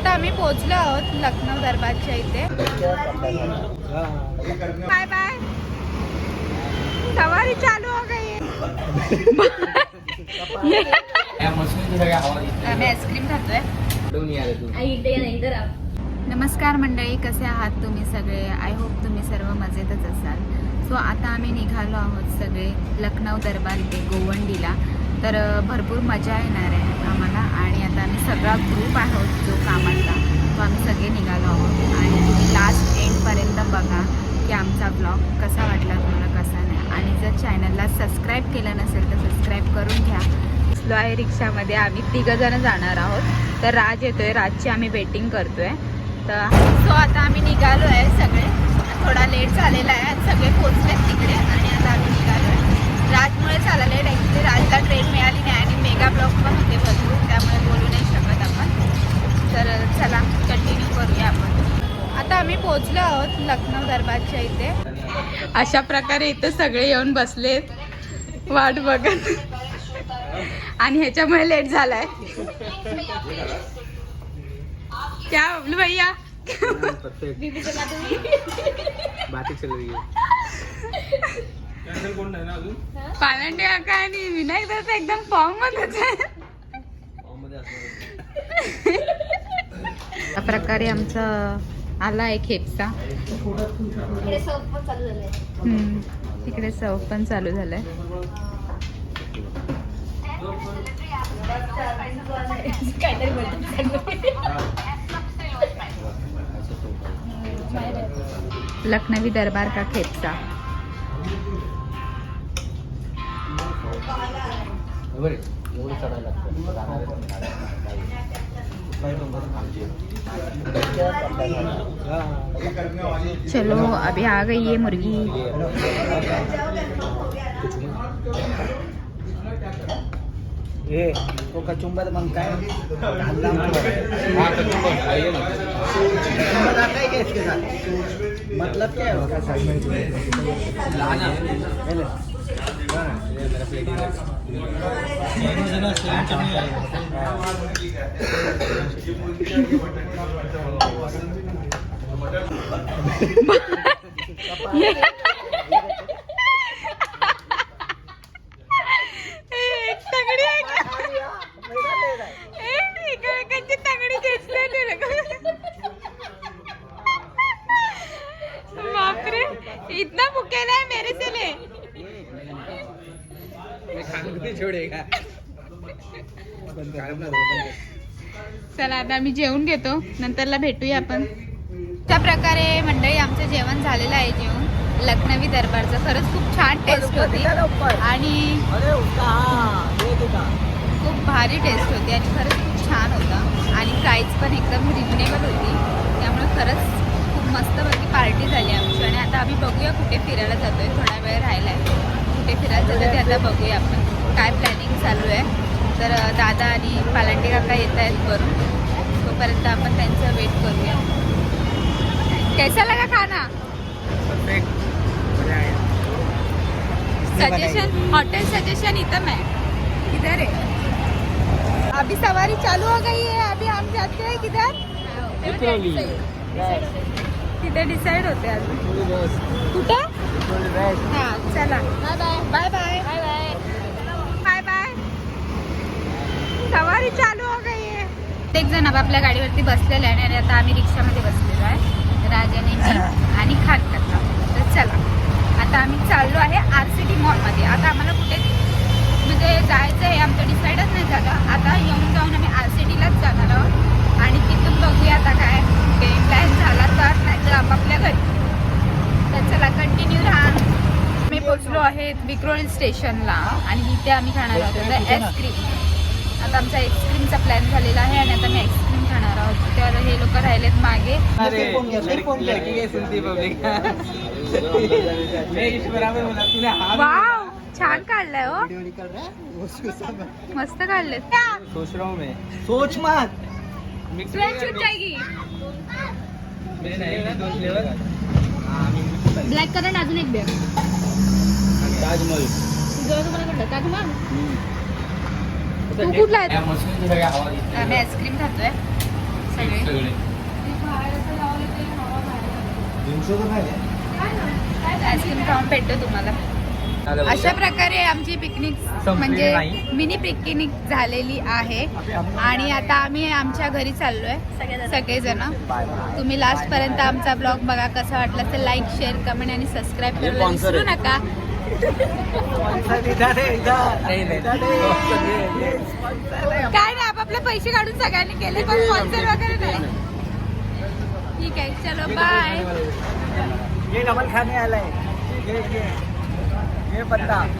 आता आम्ही पोहोचलो आहोत लखनौ दरबारच्या इथे. Bye bye. सवारी चालू हो गई. आम्ही आईस्क्रीम खातोय. नमस्कार मंडळी कसे आहात तुम्ही सगळे? आय होप तुम्ही सर्व मजेतच असाल. सो आता आम्ही निघालो आहोत सगळे लखनौ दरबार इथे गोवंडीला. तर भरपूर मजा येणार आहे. आम्हाला आणि आता आम्ही सगळा ग्रुप आहोत जो कामाचा तो आम्ही सगळे निघालो आहोत. आणि तुम्ही लास्ट एंडपर्यंत बघा की आमचा ब्लॉग कसा वाटला तुम्हाला कसा नाही. आणि जर चॅनलला सबस्क्राईब केलं नसेल तर सबस्क्राईब करून घ्या. बसलो आहे रिक्षामध्ये आम्ही तिघंजणं जाणार आहोत. तर राज येतोय. राजची आम्ही वेटिंग करतोय. तर सो आता आम्ही निघालो आहे सगळे. थोडा लेट झालेला आहे. सगळे पोचले तिकडे. आणि आता आम्ही निघालो आहे राजमुळे झाला लेट ॲक्च्युली राजला ट्रेन मिळाली नाही आणि मेगा ब्लॉक पण होते भरपूर त्यामुळे बोलू नाही शकत आपण. तर चला कंटिन्यू करूया आपण. आता आम्ही पोचलो आहोत लखनौ दरबारच्या इथे. अशा प्रकारे इथे सगळे येऊन बसलेत. वाट बघत. आणि ह्याच्यामुळे लेट झालाय. क्या बबलू भैया? बातें चल रही है पालंडे काका आणि विनायक दादा एकदम फॉर्म मध्येच आहे अशा प्रकारे आमचा आला आहे खेपचा हम्म, तिकडे सर्व पण चालू झालंय. लखनवी दरबार का खेपचा बरे एवढं चढायला लागतं. चलो अभी आ गई है मुर्गी. तो कचुंबर मग काय हाँ? है मतलब क्या है इतना भुकेला है मेरे से। छोड़ेगा चला आता आम्ही जेवून घेतो. नंतरला भेटूया आपण. त्या प्रकारे मंडळी आमचं जेवण झालेलं आहे जेवण लखनवी दरबारचं. खरंच खूप छान टेस्ट होती. आणि खूप भारी टेस्ट होती आणि खरंच खूप छान होतं. आणि प्राईस पण एकदम रिजनेबल होती. त्यामुळे खरंच खूप मस्तपैकी पार्टी झाली आमची. आणि आता आम्ही बघूया कुठे फिरायला जातोय. थोडा वेळ राहिला आहे कुठे फिरायला जातो ते आता बघूया आपण. काय प्लॅनिंग चालू आहे. तर अं, दादा आणि पालांडे काका येत आहेत वरून. तोपर्यंत आपण त्यांचं वेट करूया. कैसा लगा खाना? सजेशन हॉटेल सजेशन इधर है किधर है अभी सवारी चालू हो गई है. अभी हम जाते हैं किधर? तिथे डिसाइड होते कुठं? हा. चला bye bye bye bye bye bye सवारी चालू हो गई है. एक जण आपापल्या गाडीवरती बसलेला आहे आणि आता आम्ही रिक्षामध्ये बसलेलो आहे राजाने मी आणि खात करता तर चला आता आम्ही चाललो आहे आर सी टी मॉलमध्ये आता आम्हाला कुठे म्हणजे जायचं आहे आमचं डिसाईडच नाही झालं आता येऊन जाऊन आम्ही आर सी टीलाच जाणार आहोत आणि तिथून बघूया आता काय ते प्लॅन झाला तर नाहीतर आपापल्या घरी तर चला कंटिन्यू राहा मी पोचलो आहे विक्रोळी स्टेशनला आणि इथे आम्ही खाणार आहोत. आईस्क्रीम आता आमचा आईस्क्रीमचा प्लॅन झालेला आहे आणि आता मी आईस्क्रीम खाणार आहोत. तर हे लोक राहिलेत मागे. वाव छान काढलंय हो. है मस्त काढलेत. सोच रहा हूँ मैं. सोच मत मिक्स छूट जाएगी. ब्लॅक करंट अजून एक द्या ताजमहल. तू कुठला आहे? आम्ही आईस्क्रीम खातोय. सगळे. आईस्क्रीम खाऊन भेटतो तुम्हाला. अशा प्रकारे आमची पिकनिक म्हणजे. मिनी पिकनिक झालेली आहे. आणि आता आम्ही आमच्या घरी चाललोय सगळेजण. तुम्ही लास्ट पर्यंत आमचा ब्लॉग बघा कसा वाटला तर लाईक शेअर कमेंट आणि सबस्क्राईब करायला विसरू नका. काय नाही आपापले पैसे काढून सगळ्यांनी केले पण स्पॉन्सर वगैरे नाही. ठीक आहे चलो बाय ये डबल खाने आलाय. ये ये ये बंदा